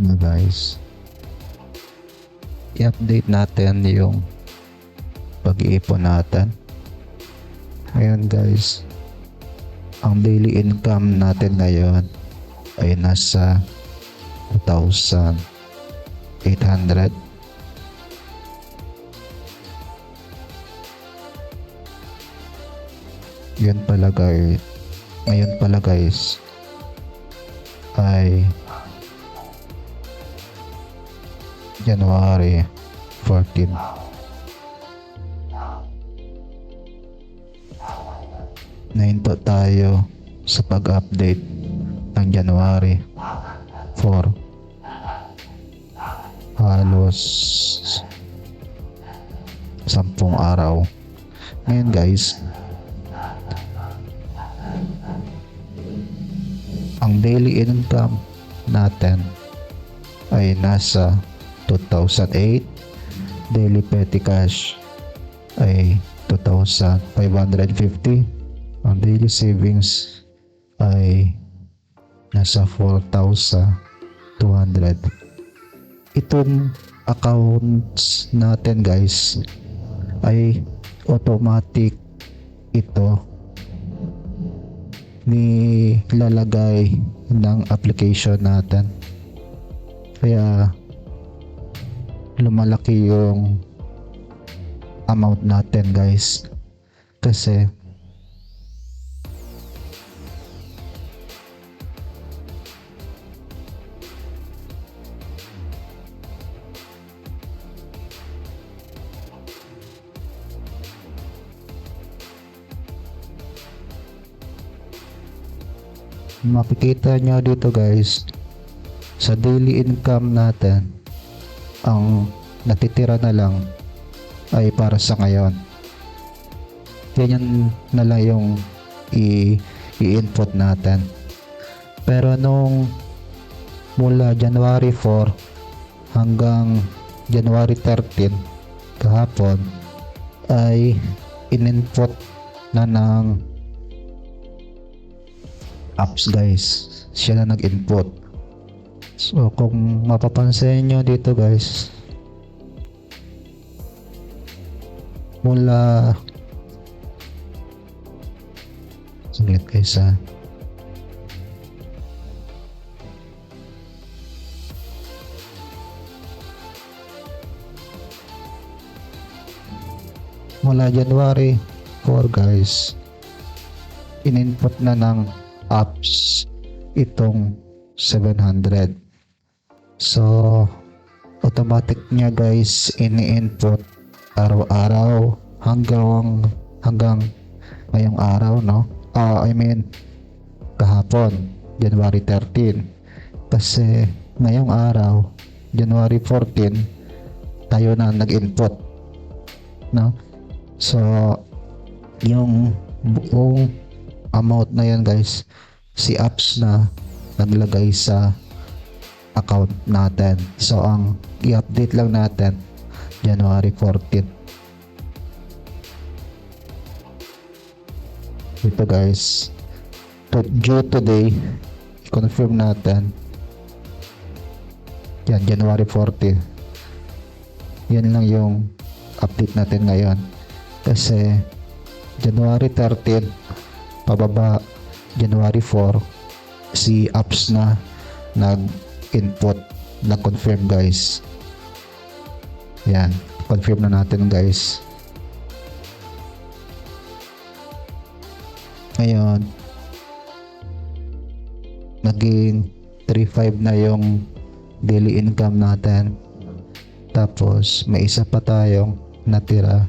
na guys. I-update natin yung pag-iipon natin. Ngayon guys. Ang daily income natin ngayon ay nasa 2,800 yun pala guys ngayon pala guys ay January 14 Nahinto tayo sa pag-update ng January 4 halos sampung araw. Ngayon guys ang daily income natin ay nasa 2008 daily petty cash ay 2,550 ang daily savings ay nasa 4,200 itong accounts natin guys ay automatic ito nilalagay ng application natin. Kaya lumalaki yung amount natin guys. Kasi makikita nyo dito guys sa daily income natin ang natitira na lang ay para sa ngayon. Ganyan na lang yung i- i-input natin. Pero nung mula January 4 hanggang January 13 kahapon ay in-input na ng apps guys. Siya na nag-input so kung mapapansin nyo dito guys mula saglit guys ha. Mula January 4 guys in-input na ng apps itong 700 so automatic niya guys ini-input araw-araw hanggang hanggang ngayong araw no? Ah, I mean kahapon January 13 kasi ngayong araw January 14 tayo na nag-input no? So yung buong amount na yan guys si apps na naglagay sa account natin. So ang i-update lang natin January 14 ito guys. To, due today confirm natin. Yan January 40 yan lang yung update natin ngayon. Kasi January 13 pababa. January 4 si apps na nag-input na confirm guys. Yan. Confirm na natin guys. Ngayon naging 3.5 na yung daily income natin. Tapos may isa pa tayong natira.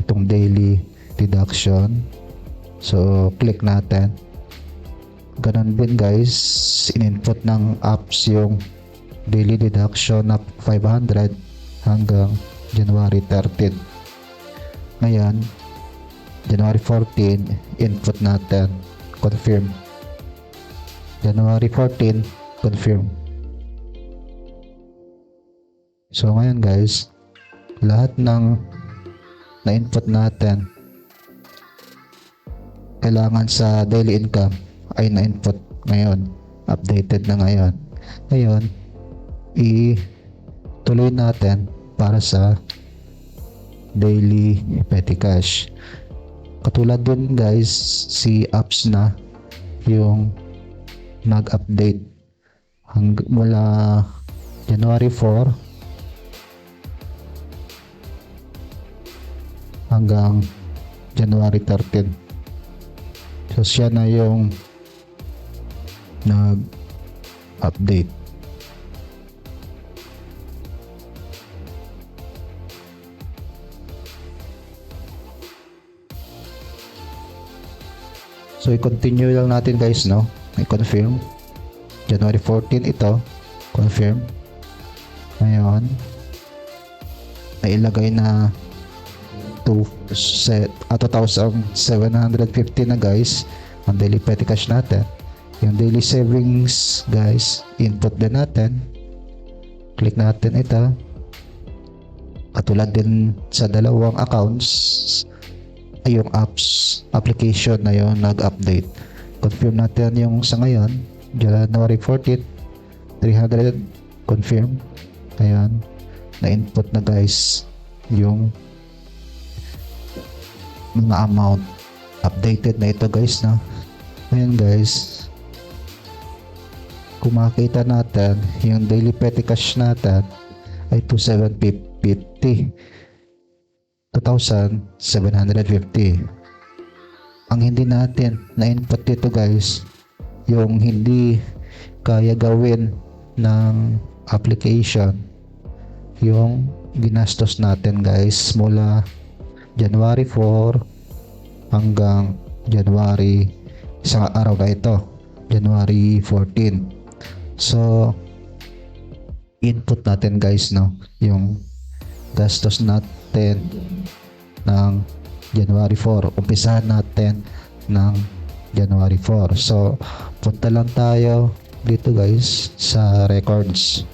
Itong daily deduction. So click natin ganun din guys. In-input ng apps yung daily deduction na 500 hanggang January 13 ngayon January 14 input natin. Confirm. January 14 confirm. So ngayon guys lahat ng na input natin kailangan sa daily income ay na input ngayon updated na ngayon ngayon ituloy natin para sa daily petty cash. Katulad dun guys, si apps na yung nag-update hang mula January 4 hanggang January 13. So siya na yung nag-update. So i-continue lang natin guys no. I-confirm. January 14 ito. Confirm. Ngayon. Nailagay na to set at 2,750 na guys ang daily petty cash natin yung daily savings guys input din natin. Click natin ito. Katulad din sa dalawang accounts ay yung apps application na yon nag-update. Confirm natin yung sa ngayon. January 14 300 confirm. Ayan na input na guys yung mga amount. Updated na ito guys na ngayon guys kung makita natin yung daily petty cash natin ay 2750 2,750 ang hindi natin na input dito guys yung hindi kaya gawin ng application yung ginastos natin guys mula January 4 hanggang January isang araw na ito January 14 so input natin guys no? Yung gastos natin ng January 4 umpisahan natin ng January 4 so punta lang tayo dito guys sa records.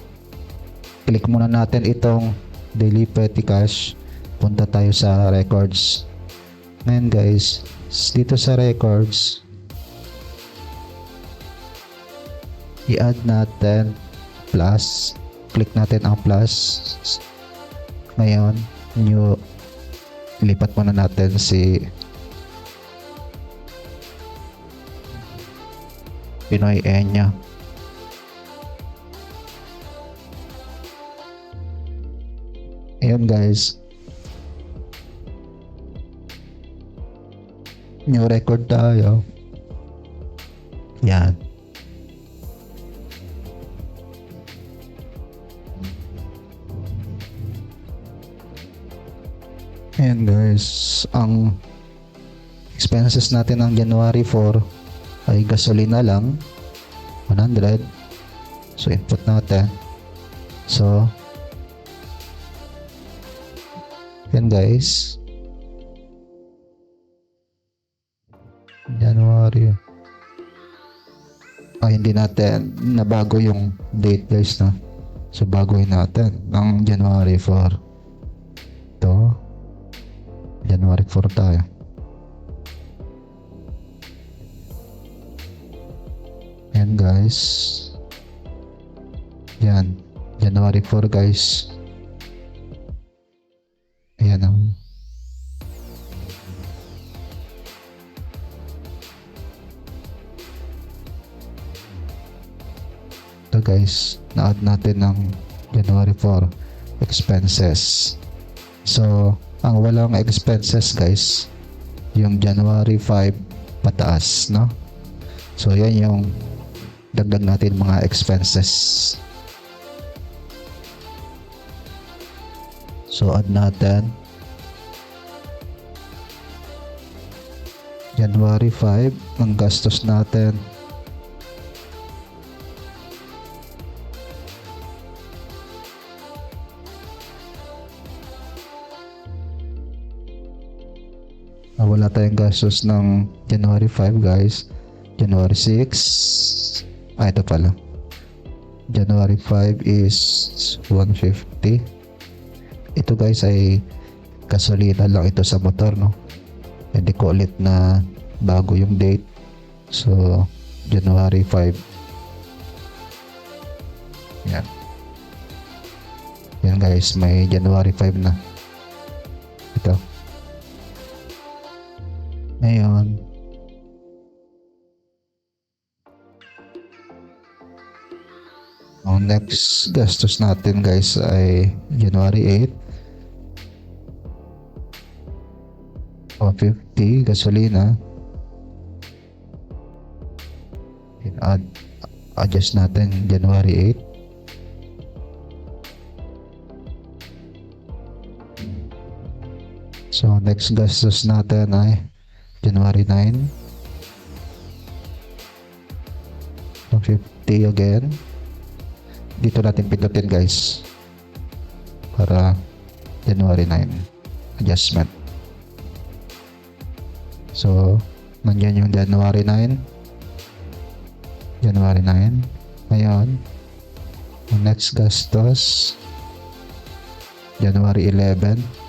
Click muna natin itong daily petty cash. Punta tayo sa records. Ngayon guys dito sa records i-add natin plus click natin ang plus ngayon new ilipat muna natin si Pinoy Enya Ayun guys. New record tayo. Yan. Guys, ang expenses natin ng January 4 ay gasolina lang 100 so input natin. So yan guys. January. Ay hindi natin nabago yung date guys na so baguhin natin ng January 4 ito January 4 tayo. Yan guys. Yan January 4 guys. Ayan ang Ito guys, na-add natin ng January 4 expenses. So, ang walang expenses guys, yung January 5 pataas, no? So, yan yung dagdag natin mga expenses. So, add natin. January 5, ang gastos natin. Wala tayong gastos ng January 5 guys. January 6. Ah, ito pala. January 5 is 150 ito guys ay gasolina lang ito sa motor no hindi ko ulit na bago yung date so January 5 yan Yan guys, may January 5 na. Ito. Ngayon, ang next gastos natin guys ay January 8 150 gasolina. Add adjust natin January 8 So next gastos natin ay January 9 150 again. Dito natin pindutin guys. Para January 9 adjustment. So nandiyan yung January 9 January 9 ngayon next gastos January 11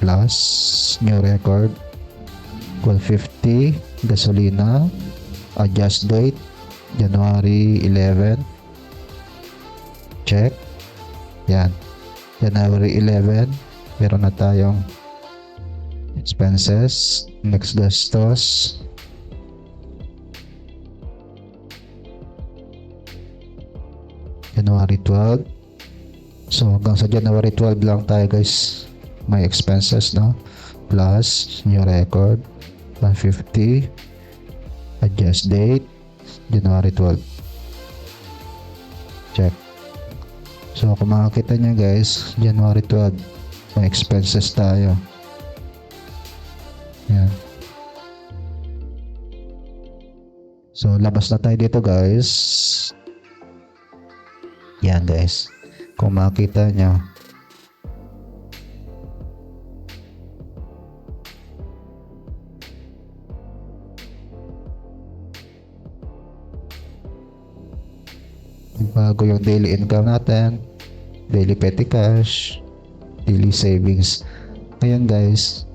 plus new record. 1250 gasolina. Adjust date January 11 check. Yan. January 11 meron na tayong expenses. Next gastos. January 12 so hanggang sa January 12 lang tayo guys may expenses no? Plus new record 150 adjust date January 12 check. So kung makakita nyo guys January 12 may expenses tayo. Yan. So labas na tayo dito guys. Yan guys. Kung makita nyo bago yung daily income natin, daily petty cash, daily savings. Ngayon guys,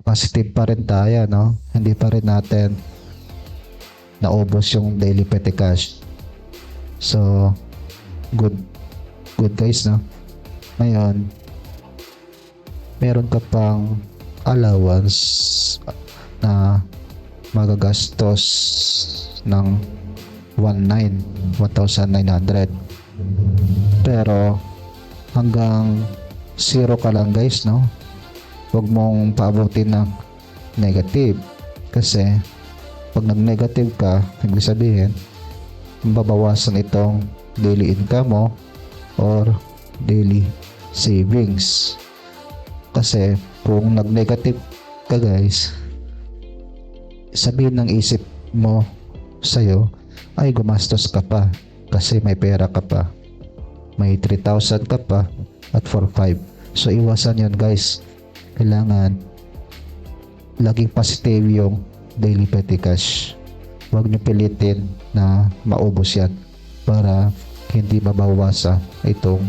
positive pa rin tayo, no? Hindi pa rin natin naubos yung daily petty cash. So, good, good guys, no? Ngayon, meron ka pang allowance na magagastos ng 19 1,900 pero hanggang zero ka lang guys no? Huwag mong paabutin ng negative. Kasi pag nag negative ka ibig sabihin babawasan itong daily income mo or daily savings. Kasi kung nag negative ka guys sabihin ng isip mo sa'yo ay gumastos ka pa kasi may pera ka pa. May 3,000 ka pa at 4,500. So iwasan yan guys. Kailangan laging positive yung daily petty cash. Huwag nyo pilitin na maubos yan para hindi mabawasa itong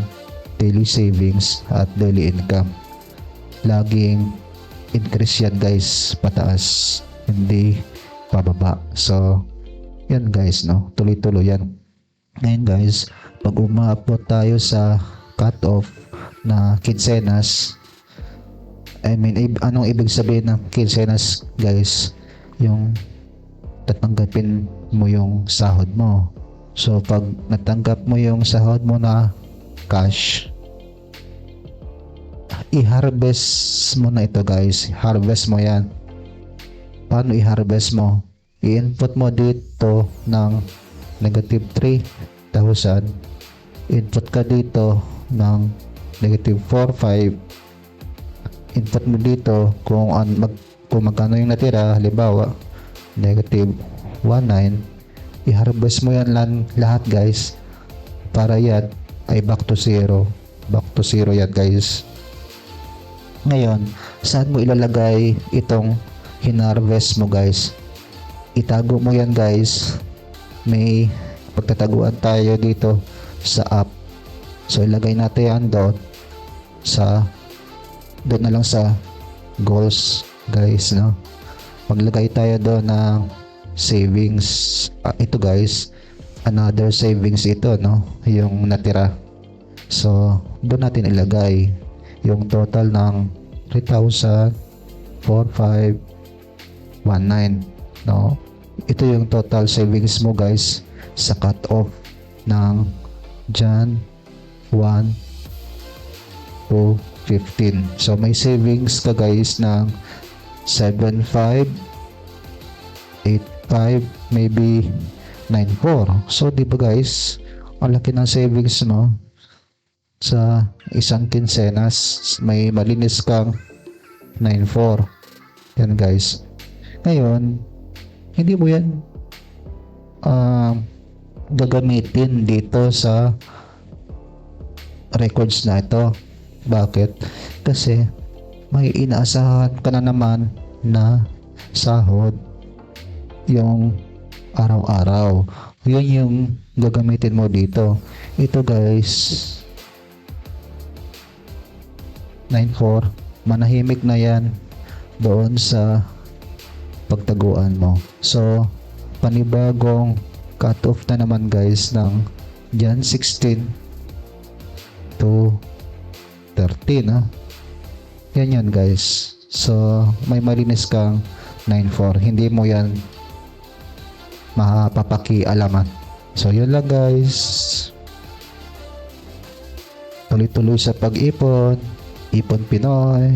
daily savings at daily income. Laging increase yan guys pataas hindi pababa. So yan guys, no? Tuloy-tuloy yan. Ngayon guys, pag umabot tayo sa cut-off na kinsenas, I mean, ib- anong ibig sabihin ng kinsenas guys? Yung tatanggapin mo yung sahod mo. So, pag natanggap mo yung sahod mo na cash, i-harvest mo na ito guys. Harvest mo yan. Paano i-harvest mo? I-input mo dito ng negative 3,000 input ka dito ng negative 4,500 input mo dito kung, an, mag, kung magkano yung natira. Halimbawa negative 19 i-harvest mo yan lang, lahat guys. Para yan ay back to zero. Back to zero yan guys. Ngayon saan mo ilalagay itong hinarvest mo guys itago mo yan guys. May pagtataguan tayo dito sa app. So ilagay natin yan doon sa doon na lang sa goals guys no? Maglagay tayo doon ng savings. Ah, ito guys. Another savings ito, no? Yung natira. So, doon natin ilagay yung total ng 3,04519, no? Ito yung total savings mo, guys, sa cut-off ng Jan 1 to 15. So, may savings ka, guys, ng 7,5 8.5 maybe 9.4 so di ba guys ang laki ng savings mo sa isang kinsenas may malinis kang 9.4 yan guys ngayon hindi mo yan um, gagamitin dito sa records na ito bakit? kasi may inaasahan ka na naman na sahod yung araw-araw. Yun yung gagamitin mo dito. Ito guys, 9.4, manahimik na yan doon sa pagtaguan mo. So, panibagong cut-off na naman guys ng Jan 16 to 13 ah. Yan yan guys. So, may malinis kang 9.4. Hindi mo yan mapapakialaman. So, yun lang guys. Tuloy-tuloy sa pag-ipon. Ipon Pinoy.